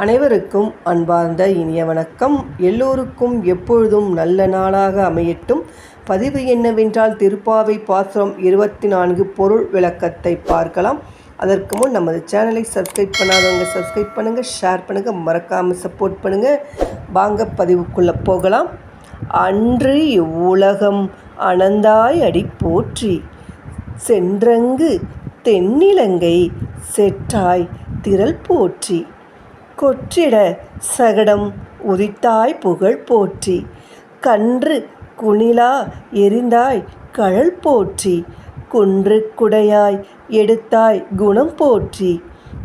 அனைவருக்கும் அன்பார்ந்த இனிய வணக்கம். எல்லோருக்கும் எப்பொழுதும் நல்ல நாளாக அமையட்டும். பதிவு என்னவென்றால் திருப்பாவை பாசுரம் இருபத்தி நான்கு பொருள் விளக்கத்தை பார்க்கலாம். அதற்கு முன் நமது சேனலை சப்ஸ்கிரைப் பண்ணாதவங்க சப்ஸ்கிரைப் பண்ணுங்கள் ஷேர் பண்ணுங்கள் மறக்காமல் சப்போர்ட் பண்ணுங்கள் வாங்க பதிவுக்குள்ளே போகலாம். அன்று இவ்வுலகம் அனந்தாய் அடி போற்றி சென்றங்கு தென்னிலங்கை செற்றாய் திரள் போற்றி. கொற்றிட சகடம் உதித்தாய் புகழ் போற்றி. கன்று குணிலா எரிந்தாய் கழல் போற்றி. குன்று குடையாய் எடுத்தாய் குணம் போற்றி.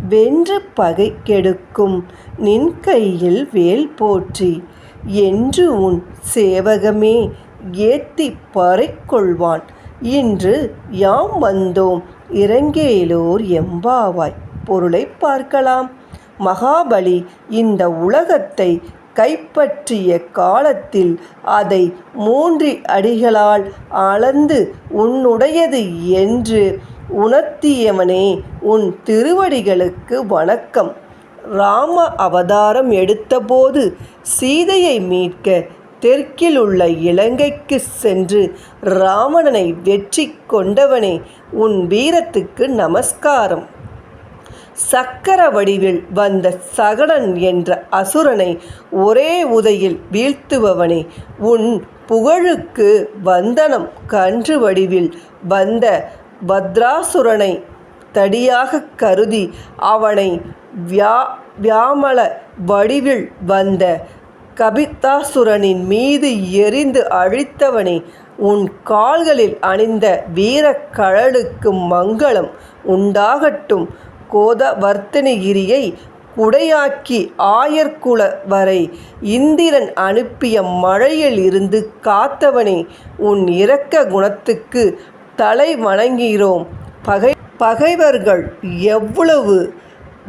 வென்று பகை கெடுக்கும் நின் கையில் வேல் போற்றி. என்று உன் சேவகமே ஏத்தி பறை கொள்வான். இன்று யாம் வந்தோம் இறங்கேலோர் எம்பாவாய். பொருளை பார்க்கலாம். மகாபலி இந்த உலகத்தை கைப்பற்றிய காலத்தில் அதை மூன்று அடிகளால் அளந்து உன்னுடையது என்று உணர்த்தியவனே உன் திருவடிகளுக்கு வணக்கம். ராம அவதாரம் எடுத்தபோது சீதையை மீட்க தெற்கில் உள்ள இலங்கைக்கு சென்று ராவணனை வெற்றி கொண்டவனே உன் வீரத்துக்கு நமஸ்காரம். சக்கர வடிவில் வந்த சகடன் என்ற அசுரனை ஒரே உதையில் வீழ்த்துபவனே. உன் புகழுக்கு வந்தனம் கன்று வடிவில் வந்த பத்ராசுரனை தடியாக கருதி அவனை வியா வியாமல வடிவில் வந்த கபித்தாசுரனின் மீது எரிந்து அழித்தவனே. உன் கால்களில் அணிந்த வீரக்கழலுக்கு மங்களம் உண்டாகட்டும். கோதவர்த்தனகிரியை குடையாக்கி ஆயர்குல வரை இந்திரன் அனுப்பிய மழையிலிருந்து காத்தவனே உன் இரக்க குணத்துக்கு தலை வணங்குகிறோம். பகை பகைவர்கள் எவ்வளவு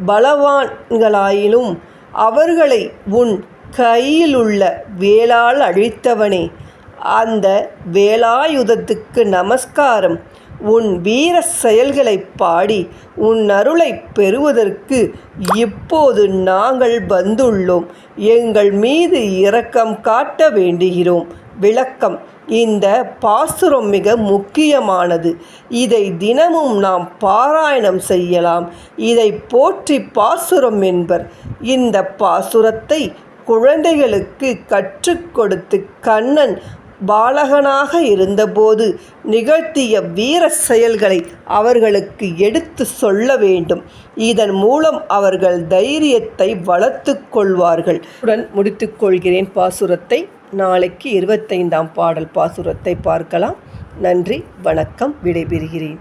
பலவான்களாயினும் அவர்களை உன் கையிலுள்ள வேளால் அழித்தவனே. அந்த வேலாயுதத்துக்கு நமஸ்காரம். உன் வீர செயல்களை பாடி உன் அருளை பெறுவதற்கு இப்போது நாங்கள் வந்துள்ளோம். எங்கள் மீது இரக்கம் காட்ட வேண்டுகிறோம். விளக்கம் இந்த பாசுரம் மிக முக்கியமானது. இதை தினமும் நாம் பாராயணம் செய்யலாம். இதை போற்றி பாசுரம் என்பர். இந்த பாசுரத்தை குழந்தைகளுக்கு கற்றுக் கொடுத்து கண்ணன் பாலகனாக இருந்தபோது நிகழ்த்திய வீர செயல்களை அவர்களுக்கு எடுத்து சொல்ல வேண்டும். இதன் மூலம் அவர்கள் தைரியத்தை வளர்த்து கொள்வார்கள். உடன் முடித்துக்கொள்கிறேன் பாசுரத்தை. நாளைக்கு இருபத்தைந்தாம் பாடல் பாசுரத்தை பார்க்கலாம். நன்றி வணக்கம் விடைபெறுகிறேன்.